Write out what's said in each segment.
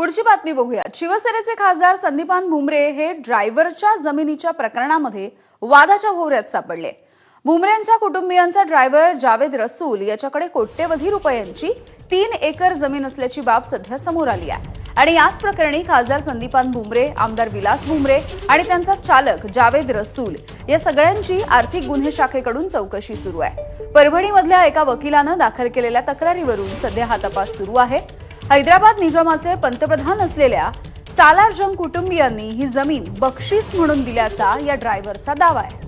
पुढची बातमी बघूया. शिवसेनेचे खासदार संदीपान भुमरे हे ड्रायव्हरच्या जमिनीच्या प्रकरणामध्ये वादाच्या भोवऱ्यात सापडले. भुमरेंच्या कुटुंबियांचा ड्रायव्हर जावेद रसूल याच्याकडे कोट्यवधी रुपयांची तीन एकर जमीन असल्याची बाब सध्या समोर आली आहे. आणि याच प्रकरणी खासदार संदीपान भुमरे आमदार विलास भुमरे आणि त्यांचा चालक जावेद रसूल या सगळ्यांची आर्थिक गुन्हे शाखेकडून चौकशी सुरू आहे. परभणीमधल्या एका वकिलानं दाखल केलेल्या तक्रारीवरून सध्या हा तपास सुरू आहे. हैदराबाद निजामाचे पंतप्रधान असलेल्या सालार जंग कुटुंबियांनी ही जमीन बक्षीस म्हणून दिल्याचा या ड्रायव्हरचा दावा आहे.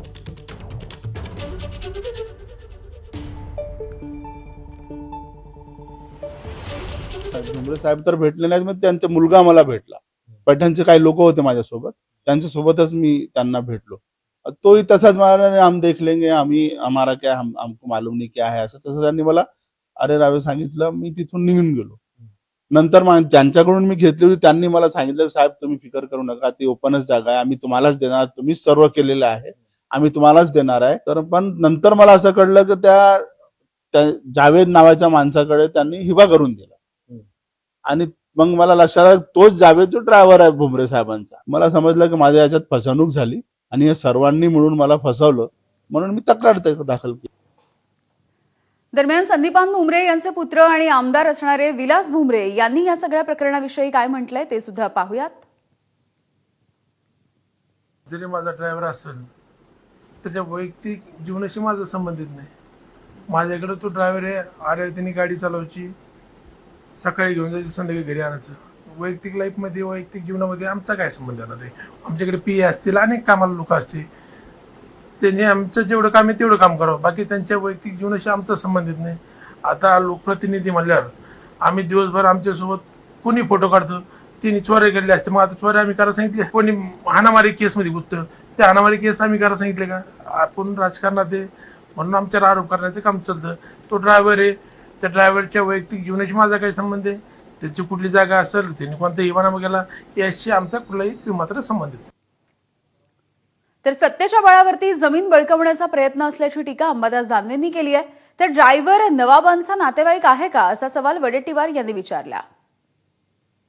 डोंगरे साहेब तर भेटले नाहीत मग त्यांचा मुलगा मला भेटला. पैठणचे काही लोक होते माझ्यासोबत. त्यांच्या सोबतच मी त्यांना भेटलो. तोही तसाच मला हम देख लेंगे आम्ही हमारा क्या हमको मालूम नाही क्या आहे असं तसं त्यांनी मला अरे रावे सांगितलं. मी तिथून निघून गेलो. नंतर ज्यांच्याकडून मी घेतली होती त्यांनी मला सांगितलं साहेब तुम्ही फिकर करू नका ती ओपनच जागा आहे. आम्ही तुम्हालाच देणार तुम्हीच सर्व केलेलं आहे. आम्ही तुम्हालाच देणार आहे. तर पण नंतर मला असं कळलं की त्या जावेद नावाच्या माणसाकडे त्यांनी हिबा करून दिला. आणि मग मला लक्षात आलं तोच जावेद जो ड्रायव्हर आहे भुमरे साहेबांचा. मला समजलं की माझ्या याच्यात फसवणूक झाली आणि हे सर्वांनी मिळून मला फसवलं म्हणून मी तक्रार दाखल केली. दरम्यान संदीपान भुमरे यांचे पुत्र आणि आमदार असणारे विलास भुमरे यांनी या सगळ्या प्रकरणाविषयी काय म्हटलंय ते सुद्धा पाहूयात. जरी माझा ड्रायव्हर असेल त्याच्या वैयक्तिक जीवनाशी माझा संबंधित नाही. माझ्याकडे तो ड्रायव्हर आहे अरे त्यांनी गाडी चालवायची सकाळी घेऊन जायची संध्याकाळी घरी आणायचं. वैयक्तिक लाईफमध्ये वैयक्तिक जीवनामध्ये आमचा काय संबंध येणार आहे? आमच्याकडे पी असतील अनेक कामाला लोक असतील. त्यांनी आमचं जेवढं काम आहे तेवढं काम करावं. बाकी त्यांच्या वैयक्तिक जीवनाशी आमचा संबंधित नाही. आता लोकप्रतिनिधी म्हणल्यावर आम्ही दिवसभर आमच्यासोबत कोणी फोटो काढतो? तिने चोऱ्या केल्या असते मग आता चोऱ्या आम्ही करायला सांगितले कोणी हाणामारी केसमध्ये गुत्त? त्या हाणामारी केस आम्ही करायला सांगितले का? आपण राजकारणात आहे म्हणून आमच्यावर आरोप करण्याचं काम चालतं. तो ड्रायव्हर आहे. त्या ड्रायव्हरच्या वैयक्तिक जीवनाशी माझा काही संबंध आहे. त्याची कुठली जागा असेल त्याने कोणता इवाना गेला याशी आमचा कुठलाही मात्र संबंधित नाही. तर सत्तेच्या बळावरती जमीन बळकवण्याचा प्रयत्न असल्याची टीका अंबादास दानवेंनी केली आहे. तर ड्रायव्हर नवाबांचा नातेवाईक आहे का? असा सवाल वडेट्टीवार यांनी विचारला.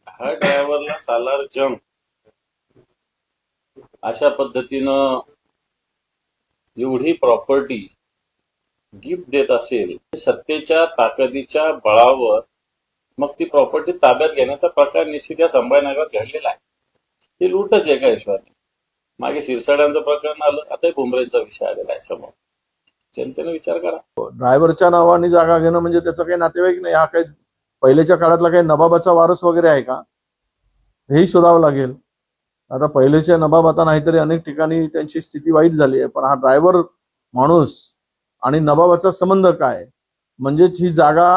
हा ड्रायव्हरला सालार जंग. अशा पद्धतीनं एवढी प्रॉपर्टी गिफ्ट देत असेल सत्तेच्या ताकदीच्या बळावर मग ती प्रॉपर्टी ताब्यात घेण्याचा प्रकार निश्चित या संभाजीनगरात घडलेला आहे. ही लूटच एका हिशोबाने मागे शिरसाड्यांचं प्रकरण आलं आता भुमरेचा विषय आलेला आहे समोर. जनतेने विचार करा. हो, ड्रायव्हरच्या नावाने जागा घेणं म्हणजे त्याचं काही नातेवाईक नाही. हा काही पहिलेच्या काळातला काही नबाबाचा वारस वगैरे आहे का? हेही शोधावं लागेल. आता पहिलेचे नबाब आता नाहीतरी अनेक ठिकाणी त्यांची स्थिती वाईट झाली आहे. पण हा ड्रायव्हर माणूस आणि नबाबाचा संबंध काय? म्हणजेच ही जागा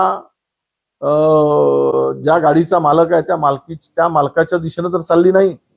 ज्या गाडीचा मालक आहे त्या मालकी त्या मालकाच्या दिशेनं तर चालली नाही.